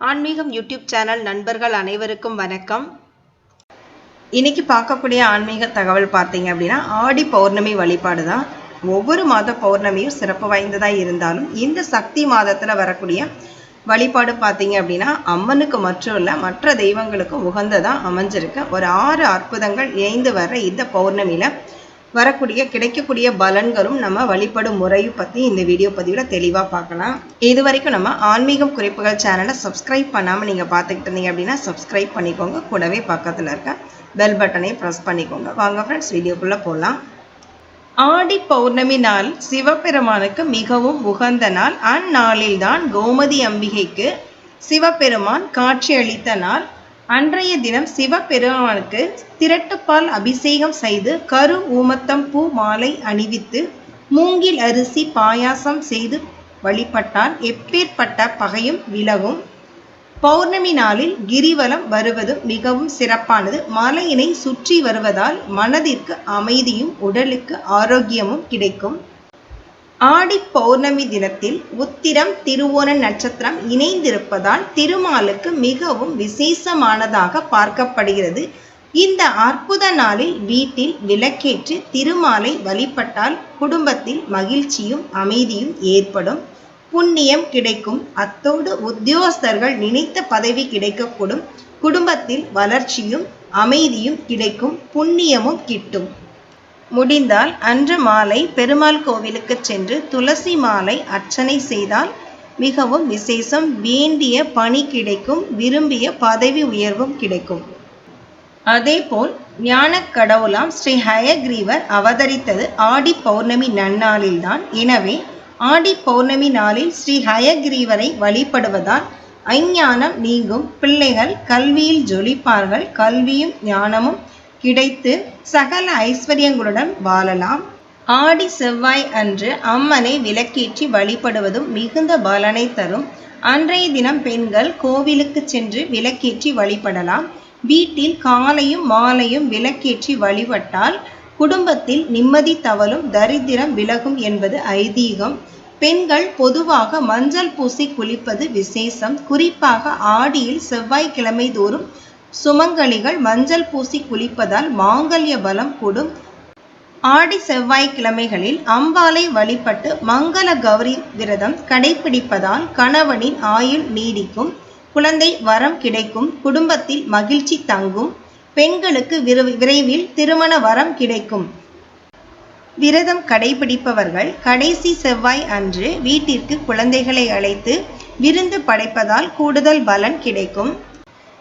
ஆன்மீகம் YouTube channel நண்பர்கள் அனைவருக்கும் வணக்கம். இன்னைக்கு பார்க்கக்கூடிய ஆன்மீக தகவல் பார்த்தீங்க அப்படின்னா ஆடி பௌர்ணமி வழிபாடு தான் ஒவ்வொரு மாத பௌர்ணமியும் சிறப்பு வாய்ந்ததாக இருந்தாலும் இந்த சக்தி மாதத்தில் வரக்கூடிய வழிபாடு பார்த்தீங்க அப்படின்னா அம்மனுக்கு மட்டும் இல்லை மற்ற தெய்வங்களுக்கும் உகந்ததாக அமைஞ்சிருக்கு. ஒரு ஆறு அற்புதங்கள் இணைந்து வர்ற இந்த பௌர்ணமியில் வரக்கூடிய கிடைக்கக்கூடிய பலன்களும் நம்ம வழிபடும் முறையும் பற்றி இந்த வீடியோ பதிவில் தெளிவாக பார்க்கலாம் இது வரைக்கும் நம்ம ஆன்மீகம் குறிப்புகள் சேனலை சப்ஸ்கிரைப் பண்ணாமல் நீங்கள் பார்த்துக்கிட்டு இருந்தீங்க அப்படின்னா சப்ஸ்கிரைப் பண்ணிக்கோங்க. கூடவே பக்கத்தில் இருக்க பெல் பட்டனை ப்ரெஸ் பண்ணிக்கோங்க. வாங்க ஃப்ரெண்ட்ஸ் வீடியோக்குள்ளே போகலாம் ஆடி பௌர்ணமி நாள் சிவபெருமானுக்கு மிகவும் உகந்த நாள். அந்நாளில்தான் கோமதி அம்பிகைக்கு சிவபெருமான் காட்சியளித்த நாள். அன்றைய தினம் சிவபெருமானுக்கு திரட்டுப்பால் அபிஷேகம் செய்து கரு ஊமத்தம் பூ மாலை அணிவித்து மூங்கில் அரிசி பாயாசம் செய்து வழிபட்டால் எப்பேற்பட்ட பகையும் விலகும். பௌர்ணமி நாளில் கிரிவலம் வருவதும் மிகவும் சிறப்பானது. மலையினை சுற்றி வருவதால் மனதிற்கு அமைதியும் உடலுக்கு ஆரோக்கியமும் கிடைக்கும். ஆடி பௌர்ணமி தினத்தில் உத்திரம் திருவோண நட்சத்திரம் இணைந்திருப்பதால் திருமாலுக்கு மிகவும் விசேஷமானதாக பார்க்கப்படுகிறது. இந்த அற்புத நாளில் வீட்டில் விளக்கேற்றி திருமாலை வழிபட்டால் குடும்பத்தில் மகிழ்ச்சியும் அமைதியும் ஏற்படும். புண்ணியம் கிடைக்கும். அத்தோடு உத்தியோகஸ்தர்கள் நினைத்த பதவி கிடைக்கக்கூடும். குடும்பத்தில் வளர்ச்சியும் அமைதியும் கிடைக்கும். புண்ணியமும் கிட்டும். முடிந்தால் அன்று மாலை பெருமாள் கோவிலுக்கு சென்று துளசி மாலை அர்ச்சனை செய்தால் மிகவும் விசேஷம். வேண்டிய பணி கிடைக்கும் விரும்பிய பதவி உயர்வும் கிடைக்கும். அதேபோல் ஞான கடவுளாம் ஸ்ரீ ஹயக்ரீவர் அவதரித்தது ஆடி பௌர்ணமி நன்னாளில்தான் எனவே ஆடி பௌர்ணமி நாளில் ஸ்ரீ ஹயக்ரீவரை வழிபடுவதால் அஞ்ஞானம் நீங்கும். பிள்ளைகள் கல்வியில் ஜொலிப்பார்கள். கல்வியும் ஞானமும் கிடைத்து சகல ஐஸ்வர்யங்களுடன் வாழலாம். ஆடி செவ்வாய் அன்று அம்மனை விளக்கேற்றி வழிபடுவதும் மிகுந்த பலனை தரும். அன்றைய தினம் பெண்கள் கோவிலுக்கு சென்று விளக்கேற்றி வழிபடலாம். வீட்டில் காலையும் மாலையும் விளக்கேற்றி வழிபட்டால் குடும்பத்தில் நிம்மதி தவழும் தரித்திரம் விலகும் என்பது ஐதீகம். பெண்கள் பொதுவாக மஞ்சள் பூசி குளிப்பது விசேஷம். குறிப்பாக ஆடியில் செவ்வாய்க்கிழமை தோறும் சுமங்கலிகள் மஞ்சள் பூசி குளிப்பதால் மாங்கல்ய பலம் கூடும். ஆடி செவ்வாய்க்கிழமைகளில் அம்பாலை வழிபட்டு மங்கள கௌரி விரதம் கடைபிடிப்பதால் கணவனின் ஆயுள் நீடிக்கும். குழந்தை வரம் கிடைக்கும். குடும்பத்தில் மகிழ்ச்சி தங்கும். பெண்களுக்கு விரைவில் திருமண வரம் கிடைக்கும். விரதம் கடைபிடிப்பவர்கள் கடைசி செவ்வாய் அன்று வீட்டிற்கு குழந்தைகளை அழைத்து விருந்து படைப்பதால் கூடுதல் பலன் கிடைக்கும்.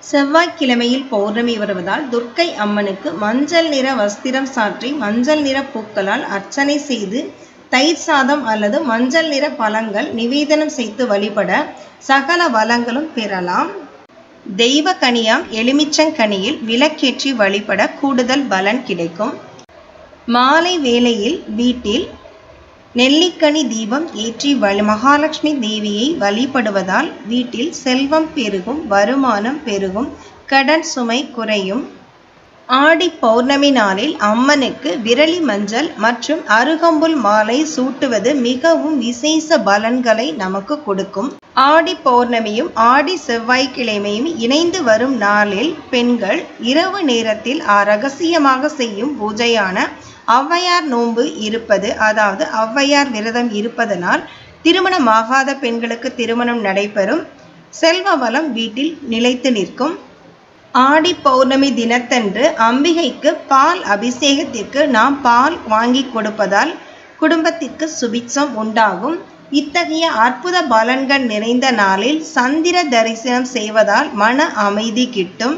செவ்வாய்க்கிழமையில் பௌர்ணமி வருவதால் துர்க்கை அம்மனுக்கு மஞ்சள் நிற வஸ்திரம் சாற்றி மஞ்சள் நிற பூக்களால் அர்ச்சனை செய்து தயிர் சாதம் அல்லது மஞ்சள் நிற பழங்கள் நிவேதனம் செய்து வழிபட சகல வளங்களும் பெறலாம். தெய்வ கனியாம் எலுமிச்சங்கனியில் விளக்கேற்றி வழிபட கூடுதல் பலன் கிடைக்கும். மாலை வேளையில் வீட்டில் நெல்லிக்கனி தீபம் ஏற்றி மகாலட்சுமி தேவியை வழிபடுவதால் வீட்டில் செல்வம் பெருகும் வருமானம் பெருகும் கடன் சுமை குறையும். ஆடி பௌர்ணமி நாளில் அம்மனுக்கு விரலி மஞ்சள் மற்றும் அருகம்புல் மாலை சூட்டுவது மிகவும் விசேஷ பலன்களை நமக்கு கொடுக்கும். ஆடி பௌர்ணமியும் ஆடி செவ்வாய்க்கிழமையும் இணைந்து வரும் நாளில் பெண்கள் இரவு நேரத்தில் ரகசியமாக செய்யும் பூஜையான ஔவையார் நோன்பு இருப்பது அதாவது ஔவையார் விரதம் இருப்பதனால் திருமணமாகாத பெண்களுக்கு திருமணம் நடைபெறும். செல்வ வளம் வீட்டில் நிலைத்து நிற்கும். ஆடி பௌர்ணமி தினத்தன்று அம்பிகைக்கு பால் அபிஷேகத்திற்கு நாம் பால் வாங்கி கொடுப்பதால் குடும்பத்திற்கு சுபிட்சம் உண்டாகும். இத்தகைய அற்புத பலன்கள் நிறைந்த நாளில் சந்திர தரிசனம் செய்வதால் மன அமைதி கிட்டும்.